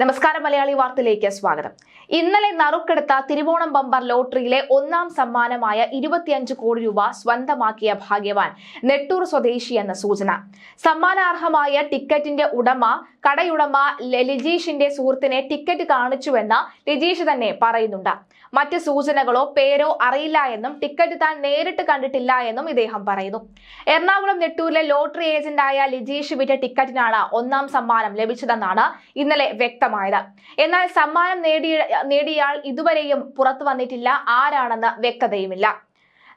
നമസ്കാരം മലയാളി വാർത്തയിലേക്ക് സ്വാഗതം. ഇന്നലെ നറുക്കെടുത്ത തിരുവോണം ബമ്പർ ലോട്ടറിയിലെ ഒന്നാം സമ്മാനമായ ഇരുപത്തിയഞ്ച് കോടി രൂപ സ്വന്തമാക്കിയ ഭാഗ്യവാൻ നെട്ടൂർ സ്വദേശി എന്ന സൂചന. സമ്മാനാർഹമായ ടിക്കറ്റിന്റെ ഉടമ കടയുടമ ലിജീഷിന്റെ സുഹൃത്തിനെ ടിക്കറ്റ് കാണിച്ചുവെന്ന ലിജീഷ് തന്നെ പറയുന്നുണ്ട്. മറ്റ് സൂചനകളോ പേരോ അറിയില്ല എന്നും ടിക്കറ്റ് താൻ നേരിട്ട് കണ്ടിട്ടില്ല എന്നും ഇദ്ദേഹം പറയുന്നു. എറണാകുളം നെട്ടൂരിലെ ലോട്ടറി ഏജന്റായ ലിജീഷ് വിറ്റ ടിക്കറ്റിനാണ് ഒന്നാം സമ്മാനം ലഭിച്ചതെന്നാണ് ഇന്നലെ വ്യക്തമായത് എന്നാൽ സമ്മാനം നേടിയ നേടിയയാൾ ഇതുവരെയും പുറത്തു വന്നിട്ടില്ല. ആരാണെന്ന് വ്യക്തതയുമില്ല.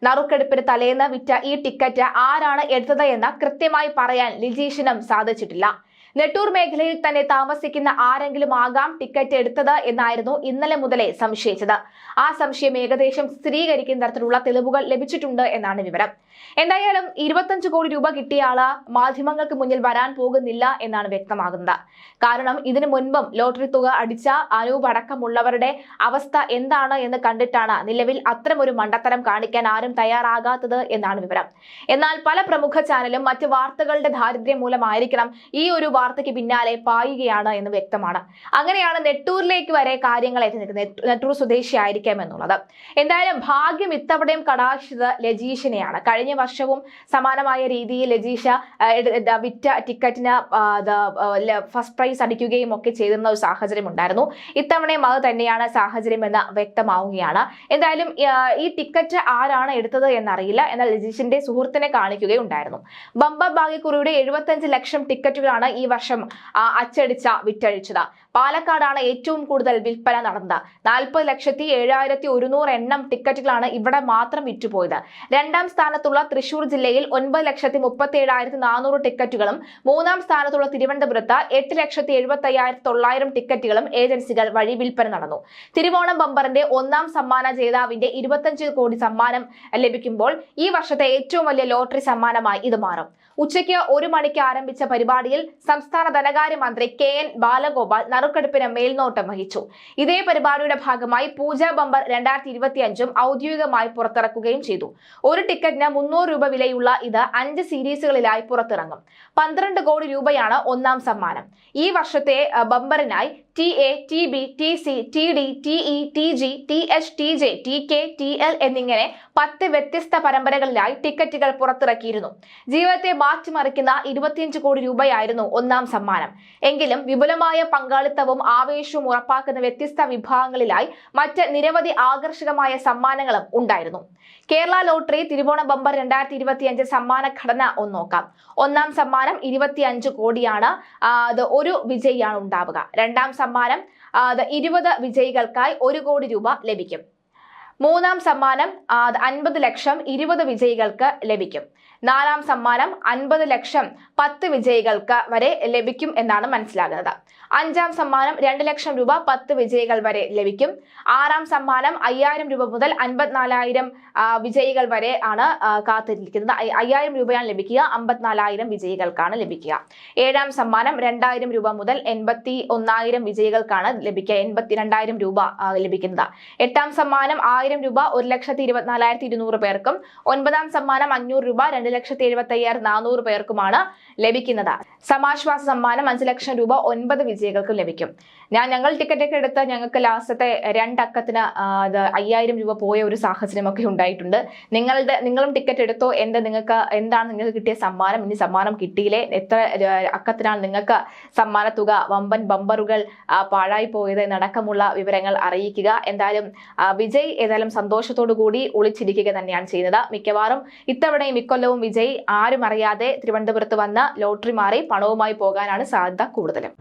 നറുക്കെടുപ്പിന് തലേന്ന് വിറ്റ ഈ ടിക്കറ്റ് ആരാണ് എടുത്തത് എന്ന് കൃത്യമായി പറയാൻ ലിജീഷിനും സാധിച്ചിട്ടില്ല. നെട്ടൂർ മേഖലയിൽ തന്നെ താമസിക്കുന്ന ആരെങ്കിലും ആകാം ടിക്കറ്റ് എടുത്തത് എന്നായിരുന്നു ഇന്നലെ മുതലേ സംശയിച്ചത്. ആ സംശയം ഏകദേശം സ്ഥിരീകരിക്കുന്ന തരത്തിലുള്ള തെളിവുകൾ ലഭിച്ചിട്ടുണ്ട് എന്നാണ് വിവരം. എന്തായാലും ഇരുപത്തഞ്ച് കോടി രൂപ കിട്ടിയ ആൾ മാധ്യമങ്ങൾക്ക് മുന്നിൽ വരാൻ പോകുന്നില്ല എന്നാണ് വ്യക്തമാകുന്നത്. കാരണം ഇതിനു മുൻപും ലോട്ടറി തുക അടിച്ച അനൂപ് അടക്കമുള്ളവരുടെ അവസ്ഥ എന്താണ് എന്ന് കണ്ടിട്ടാണ് നിലവിൽ അത്തരമൊരു മണ്ടത്തരം കാണിക്കാൻ ആരും തയ്യാറാകാത്തത് എന്നാണ് വിവരം. എന്നാൽ പല പ്രമുഖ ചാനലും മറ്റ് വാർത്തകളുടെ ദാരിദ്ര്യം മൂലമായിരിക്കണം ഈ ഒരു വാർത്തയ്ക്ക് പിന്നാലെ പായുകയാണ് എന്ന് വ്യക്തമാണ്. അങ്ങനെയാണ് നെട്ടൂരിലേക്ക് വരെ കാര്യങ്ങൾ എത്തി നിൽക്കുന്നത്. നെട്ടൂർ സ്വദേശി ആയിരിക്കാം എന്നുള്ളത്. എന്തായാലും ഭാഗ്യം ഇത്തവണയും കടാക്ഷിച്ചത് ലജീഷിനെയാണ്. കഴിഞ്ഞ വർഷവും സമാനമായ രീതിയിൽ ലജീഷ വിറ്റ ടിക്കറ്റിന് ഫസ്റ്റ് പ്രൈസ് അടിക്കുകയും ഒക്കെ ചെയ്തിരുന്ന ഒരു സാഹചര്യം ഉണ്ടായിരുന്നു. ഇത്തവണയും അത് തന്നെയാണ് സാഹചര്യം എന്ന് വ്യക്തമാവുകയാണ്. എന്തായാലും ഈ ടിക്കറ്റ് ആരാണ് എടുത്തത് എന്നറിയില്ല. എന്നാൽ ലജീഷിന്റെ സുഹൃത്തിനെ കാണിക്കുകയുണ്ടായിരുന്നു. ബമ്പർ ഭാഗ്യക്കുറിയുടെ എഴുപത്തഞ്ച് ലക്ഷം ടിക്കറ്റുകളാണ് ഈ വർഷം അച്ചടിച്ച വിറ്റഴിച്ചത്. പാലക്കാടാണ് ഏറ്റവും കൂടുതൽ വിൽപ്പന നടന്നത്. നാൽപ്പത് ലക്ഷത്തി ഏഴായിരത്തി ഒരുന്നൂറ് എണ്ണം ടിക്കറ്റുകളാണ് ഇവിടെ മാത്രം വിറ്റുപോയത്. രണ്ടാം സ്ഥാനത്തുള്ള തൃശൂർ ജില്ലയിൽ ഒൻപത് ലക്ഷത്തി മുപ്പത്തി ഏഴായിരത്തി നാനൂറ് ടിക്കറ്റുകളും മൂന്നാം സ്ഥാനത്തുള്ള തിരുവനന്തപുരത്ത് എട്ട് ലക്ഷത്തി എഴുപത്തി അയ്യായിരത്തി തൊള്ളായിരം ടിക്കറ്റുകളും ഏജൻസികൾ വഴി വിൽപ്പന നടന്നു. തിരുവോണം ബമ്പറിന്റെ ഒന്നാം സമ്മാന ജേതാവിന്റെ ഇരുപത്തഞ്ച് കോടി സമ്മാനം ലഭിക്കുമ്പോൾ ഈ വർഷത്തെ ഏറ്റവും വലിയ ലോട്ടറി സമ്മാനമായി ഇത് മാറും. ഉച്ചയ്ക്ക് ഒരു മണിക്ക് ആരംഭിച്ച പരിപാടിയിൽ സംസ്ഥാന ധനകാര്യമന്ത്രി കെ എൻ ബാലഗോപാൽ നറുക്കെടുപ്പിന് മേൽനോട്ടം വഹിച്ചു. ഇതേ പരിപാടിയുടെ ഭാഗമായി പൂജ ബമ്പർ രണ്ടായിരത്തി ഇരുപത്തിയഞ്ചും ഔദ്യോഗികമായി പുറത്തിറക്കുകയും ചെയ്തു. ഒരു ടിക്കറ്റിന് മുന്നൂറ് രൂപ വിലയുള്ള ഇത് അഞ്ച് സീരീസുകളിലായി പുറത്തിറങ്ങും. പന്ത്രണ്ട് കോടി രൂപയാണ് ഒന്നാം സമ്മാനം. ഈ വർഷത്തെ ബമ്പറിനായി T A T B T C T D T E T G T H T J T K T L എന്നിങ്ങനെ പത്ത് വ്യത്യസ്ത പരമ്പരകളിലായി ടിക്കറ്റുകൾ പുറത്തിറക്കിയിരുന്നു. ജീവിതത്തെ മാറ്റിമറിക്കുന്ന ഇരുപത്തിയഞ്ച് കോടി രൂപയായിരുന്നു ഒന്നാം സമ്മാനം. എങ്കിലും വിപുലമായ പങ്കാളിത്തവും ആവേശവും ഉറപ്പാക്കുന്ന വ്യത്യസ്ത വിഭാഗങ്ങളിലായി മറ്റ് നിരവധി ആകർഷകമായ സമ്മാനങ്ങളും ഉണ്ടായിരുന്നു. കേരള ലോട്ടറി തിരുവോണ ബമ്പർ രണ്ടായിരത്തി ഇരുപത്തിയഞ്ച് സമ്മാന ഘടന ഒന്ന് നോക്കാം. ഒന്നാം സമ്മാനം ഇരുപത്തിയഞ്ച് കോടിയാണ് അത് ഒരു വിജയിയാണ് ഉണ്ടാവുക. രണ്ടാം സമ്മാനം ഇരുപത് വിജയികൾക്കായി ഒരു കോടി രൂപ ലഭിക്കും. മൂന്നാം സമ്മാനം അൻപത് ലക്ഷം ഇരുപത് വിജയികൾക്ക് ലഭിക്കും. നാലാം സമ്മാനം അൻപത് ലക്ഷം പത്ത് വിജയികൾക്ക് വരെ ലഭിക്കും എന്നാണ് മനസ്സിലാകുന്നത്. അഞ്ചാം സമ്മാനം രണ്ട് ലക്ഷം രൂപ പത്ത് വിജയികൾ വരെ ലഭിക്കും. ആറാം സമ്മാനം അയ്യായിരം രൂപ മുതൽ അൻപത്തിനാലായിരം വിജയികൾ വരെ ആണ് കാത്തിരിക്കുന്നത്. അയ്യായിരം രൂപയാണ് ലഭിക്കുക അമ്പത്തിനാലായിരം വിജയികൾക്കാണ് ലഭിക്കുക. ഏഴാം സമ്മാനം രണ്ടായിരം രൂപ മുതൽ എൺപത്തി ഒന്നായിരം വിജയികൾക്കാണ് ലഭിക്കുക എൺപത്തി രണ്ടായിരം രൂപ ലഭിക്കുന്നത്. എട്ടാം സമ്മാനം ആയിരം രൂപ ഒരു ലക്ഷത്തി ഇരുപത്തിനാലായിരത്തി ഇരുന്നൂറ് പേർക്കും ഒൻപതാം സമ്മാനം അഞ്ഞൂറ് രൂപ രണ്ട് ലക്ഷത്തി എഴുപത്തി അയ്യായിരം നാനൂറ് പേർക്കുമാണ് ലഭിക്കുന്നത്. സമാശ്വാസ സമ്മാനം അഞ്ച് ലക്ഷം രൂപ ഒൻപത് വിജയികൾക്കും ലഭിക്കും. ഞാൻ ഞങ്ങൾ ടിക്കറ്റ് ഒക്കെ എടുത്ത് ഞങ്ങൾക്ക് ലാസ്റ്റത്തെ രണ്ടക്കത്തിന് അയ്യായിരം രൂപ പോയ ഒരു സാഹചര്യമൊക്കെ ഉണ്ടായിട്ടുണ്ട്. നിങ്ങളുടെ നിങ്ങളും ടിക്കറ്റ് എടുത്തോ എന്ത് നിങ്ങൾക്ക് എന്താണ് നിങ്ങൾക്ക് കിട്ടിയ സമ്മാനം? ഇനി സമ്മാനം കിട്ടിയില്ലേ? എത്ര അക്കത്തിനാണ് നിങ്ങൾക്ക് സമ്മാന തുക? വമ്പൻ ബമ്പറുകൾ പാഴായി പോയത് എന്നടക്കമുള്ള വിവരങ്ങൾ അറിയിക്കുക. എന്തായാലും വിജയ് ഏതായാലും സന്തോഷത്തോടു കൂടി ഒളിച്ചിരിക്കുക തന്നെയാണ് ചെയ്യുന്നത്. മിക്കവാറും ഇത്തവണയും ഇക്കൊല്ലവും വിജയ് ആരും അറിയാതെ തിരുവനന്തപുരത്ത് വന്ന് ലോട്ടറി മാറി പണവുമായി പോകാനാണ് സാധ്യത കൂടുതലും.